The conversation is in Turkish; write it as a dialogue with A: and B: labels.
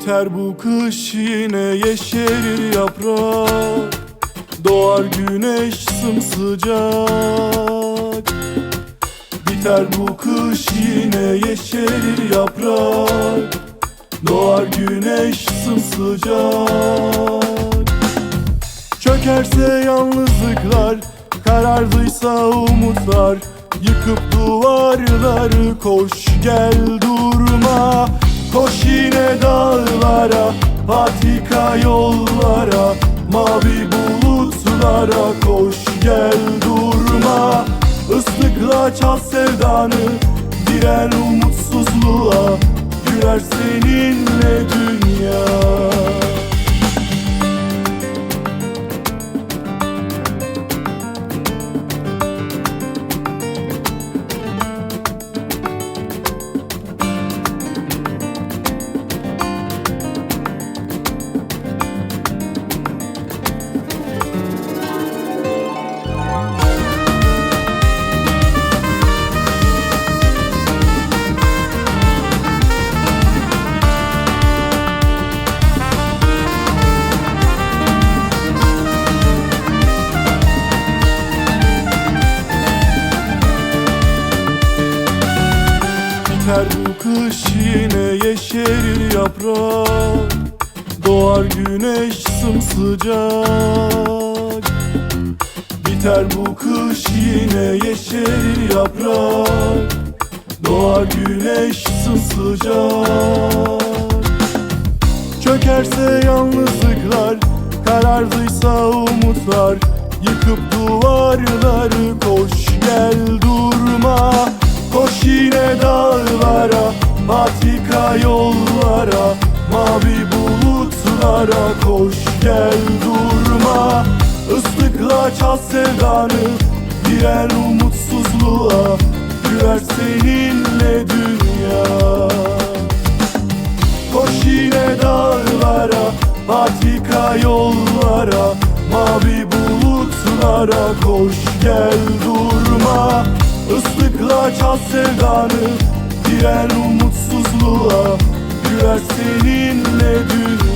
A: Biter bu kış yine yeşerir yaprak. Doğar güneş sımsıcak. Biter bu kış yine yeşerir yaprak. Doğar güneş sımsıcak. Çökerse yalnızlıklar Karardıysa umutlar. Yıkıp duvarları koş gel durma Patika yollara Mavi bulutlara Koş gel durma. Islıkla çal sevdanı Diren umutsuzluğa Güler seninle dünya Biter bu kış yine yeşerir yaprak. Doğar güneş sımsıcak. Biter bu kış yine yeşerir yaprak. Doğar güneş sımsıcak. Çökerse yalnızlıklar Karardıysa umutlar. Yıkıp duvarları koş gel durma bulutlara Koş gel durma. Islıkla çal sevdanı Diren umutsuzluğa Güler seninle dünya. Koş yine dağlara, patika yollara Mavi bulutlara koş gel durma. Islıkla çal sevdanı, diren umutsuzluğa Güler seninle dünya